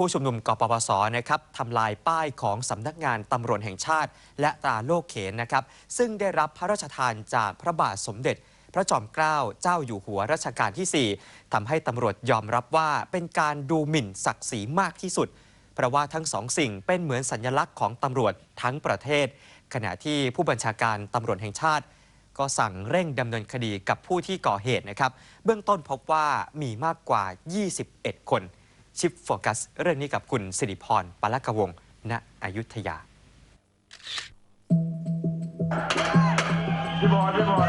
ผู้ชุมนุมกปปสนะครับทำลายป้ายของสำนักงานตำรวจแห่งชาติ และตราโลกเขนนะครับ ซึ่งได้รับพระราชทานจากพระบาทสมเด็จ พระจอมเกล้าเจ้าอยู่หัวรัชกาลที่ 4ทำให้ตำรวจยอมรับว่าเป็นการดูหมิ่นศักดิ์ศรีมากที่สุด เพราะว่าทั้งสองสิ่งเป็นเหมือนสัญลักษณ์ของตำรวจทั้งประเทศ ขณะที่ผู้บัญชาการตำรวจแห่งชาติ ก็สั่งเร่งดำเนินคดีกับผู้ที่ก่อเหตุนะครับ เบื้องต้นพบว่ามีมากกว่า 21 คน ชิปโฟกัสเรื่องนี้กับคุณสิริพรปาลกวงณอยุธยาพี่บอลพี่บอล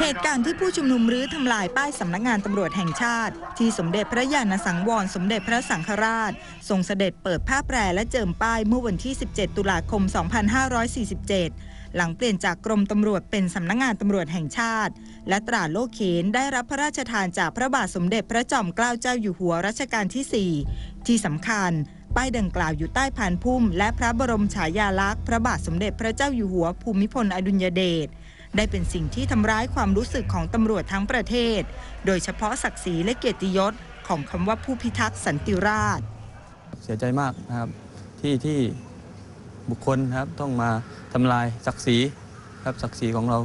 เหตุการณ์ที่ผู้ชุมนุมรื้อทำลายป้ายสำนักงานตำรวจแห่งชาติ ที่สมเด็จพระญาณสังวร สมเด็จพระสังฆราช ทรงเสด็จเปิดผ้าแปรและเจิมป้ายเมื่อวันที่ 17 ตุลาคม 2547 หลังเปลี่ยนจากกรมตำรวจเป็นสำนักงานตำรวจแห่งชาติ และตราโลกเขนได้รับพระราชทานจากพระบาทสมเด็จพระจอมเกล้าเจ้าอยู่หัวรัชกาลที่ 4 ที่สำคัญ ป้ายดังกล่าวอยู่ใต้พานพุ่ม และพระบรมฉายาลักษณ์พระบาทสมเด็จพระเจ้าอยู่หัวภูมิพลอดุลยเดชได้เป็นสิ่งที่ทำร้ายความรู้สึกของตำรวจทั้งประเทศ โดยเฉพาะศักดิ์ศรีและเกียรติยศของคำว่าผู้พิทักษ์สันติราษฎร์เสียใจมากนะครับที่ที่ บุคคลนะครับต้องมาทำลายศักดิ์ศรีครับศักดิ์ศรีของเรา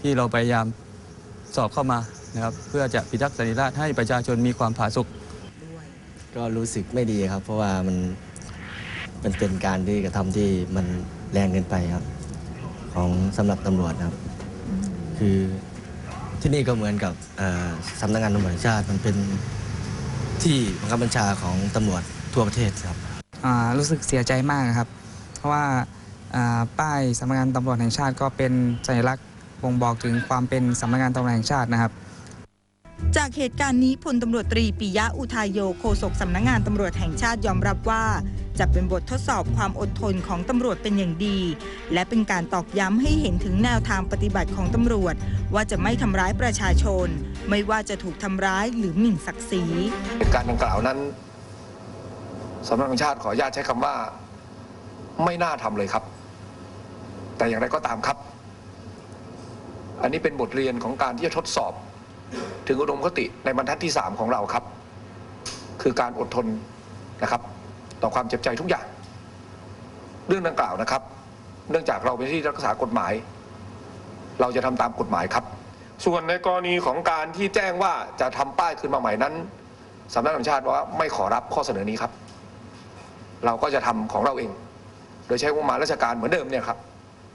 ที่เราพยายามสอบเข้ามานะครับเพื่อจะพิทักษ์สันติราษฎร์ให้ประชาชนมีความผาสุกก็รู้สึกไม่ดีครับ เพราะว่ามันมันเป็นการที่กระทำที่มันแรงเกินไปครับ ของสำหรับตำรวจนะครับ คือที่นี่ก็เหมือนกับเอ่อสำนักงานตำรวจแห่งชาติมันเป็นที่บังคับบัญชาของตำรวจทั่วประเทศครับอ่ารู้สึกเสียใจมากครับ เพราะว่าอ่าป้ายสำนักงานตำรวจแห่งชาติก็เป็นสัญลักษณ์บ่งบอกถึงความเป็นสำนักงานตำรวจแห่งชาตินะครับ จากเหตุการณ์นี้พลตำรวจตรีปิยะอุทายโยโฆษกสำนักงานตำรวจแห่งชาติยอมรับว่า จะเป็นบททดสอบความอดทนของตำรวจเป็นอย่างดี และเป็นการตอกย้ำให้เห็นถึงแนวทางปฏิบัติของตำรวจ ว่าจะไม่ทำร้ายประชาชน ไม่ว่าจะถูกทำร้ายหรือหมิ่นศักดิ์ศรีเหตุการณ์ดังกล่าวนั้นสำนักงานชาติขออนุญาตใช้คำว่า ไม่น่าทำเลยครับ แต่อย่างไรก็ตามครับ อันนี้เป็นบทเรียนของการที่จะทดสอบ ถึงอุดมคติในบรรทัดที่สามของเราครับ คือการอดทนนะครับ ต่อความเจ็บใจทุกอย่าง เรื่องดังกล่าวนะครับ เนื่องจากเราเป็นที่รักษากฎหมาย เราจะทำตามกฎหมายครับ ส่วนในกรณีของการที่แจ้งว่าจะทำป้ายขึ้นมาใหม่นั้นสำนักงานชาติว่าไม่ขอรับข้อเสนอนี้ครับ เราก็จะทำของเราเอง โดยใช้งบประมาณราชการเหมือนเดิมเนี่ยครับ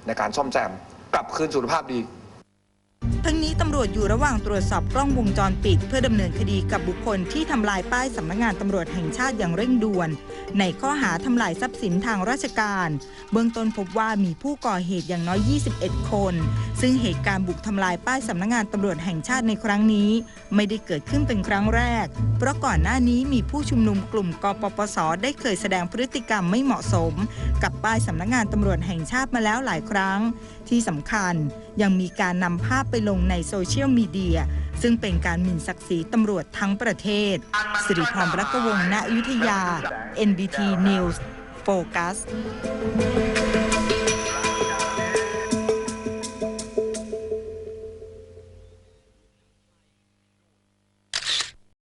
ในการซ่อมแซมกลับคืนสู่สภาพดีทั้งนี้ตำรวจอยู่ระหว่างตรวจสอบกล้องวงจรปิด เพื่อดำเนินคดีกับบุคคลที่ทำลายป้ายสำนักงานตำรวจแห่งชาติอย่างเร่งด่วน ในข้อหาทำลายทรัพย์สินทางราชการ เบื้องต้นพบว่ามีผู้ก่อเหตุอย่างน้อย 21 คน ซึ่งเหตุการณ์บุกทำลายป้ายสำนักงานตำรวจแห่งชาติในครั้งนี้ ไม่ได้เกิดขึ้นเป็นครั้งแรก เพราะก่อนหน้านี้มีผู้ชุมนุมกลุ่มกปปส ได้เคยแสดงพฤติกรรมไม่เหมาะสม กับ ป้ายสำนักงานตำรวจแห่งชาติมาแล้วหลายครั้ง ที่สำคัญยังมีการนำภาพไปลงในโซเชียลมีเดีย ซึ่งเป็นการหมิ่นศักดิ์ศรีตำรวจทั้งประเทศ สิริพรรักวงศ์ณอยุธยา NBT News Focus